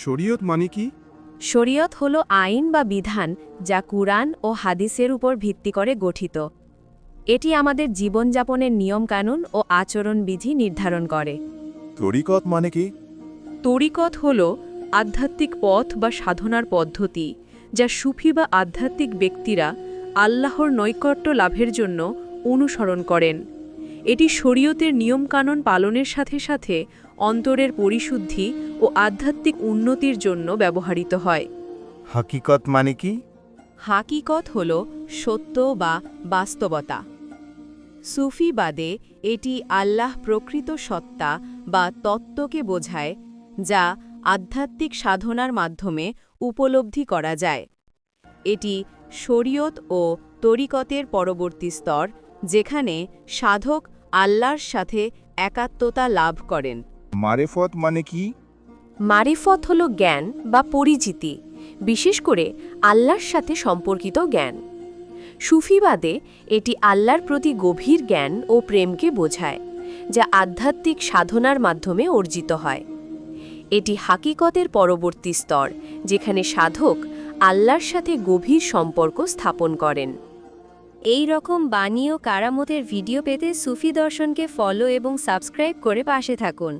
শরীয়ত মানে কি? শরীয়ত হল আইন বা বিধান যা কুরআন ও হাদিসের উপর ভিত্তি করে গঠিত। এটি আমাদের জীবনযাপনের নিয়মকানুন ও আচরণবিধি নির্ধারণ করে। তরিকত মানে কি? তরিকত হল আধ্যাত্মিক পথ বা সাধনার পদ্ধতি যা সুফি বা আধ্যাত্মিক ব্যক্তিরা আল্লাহর নৈকট্য লাভের জন্য অনুসরণ করেন। এটি শরীয়তের নিয়মকানুন পালনের সাথে সাথে অন্তরের পরিশুদ্ধি ও আধ্যাত্মিক উন্নতির জন্য ব্যবহৃত হয়। হাকিকত মানে কি? হাকিকত হল সত্য বা বাস্তবতা। সুফিবাদে এটি আল্লাহ প্রকৃত সত্তা বা তত্ত্বকে বোঝায় যা আধ্যাত্মিক সাধনার মাধ্যমে উপলব্ধি করা যায়। এটি শরীয়ত ও তরিকতের পরবর্তী স্তর যেখানে সাধক আল্লাহর সাথে একাত্মতা লাভ করেন। মারেফত মানে কি? মারিফত হল জ্ঞান বা পরিচিতি বিশেষ করে আল্লাহর সাথে সম্পর্কিত জ্ঞান। সুফিবাদে এটি আল্লাহর প্রতি গভীর জ্ঞান ও প্রেমকে বোঝায় যা আধ্যাত্মিক সাধনার মাধ্যমে অর্জিত হয়। এটি হাকিকতের পরবর্তী স্তর যেখানে সাধক আল্লাহর সাথে গভীর সম্পর্ক স্থাপন করেন। এই রকম বাণী ও কারামতের ভিডিও পেতে সুফি দর্শনকে ফলো এবং সাবস্ক্রাইব করে পাশে থাকুন।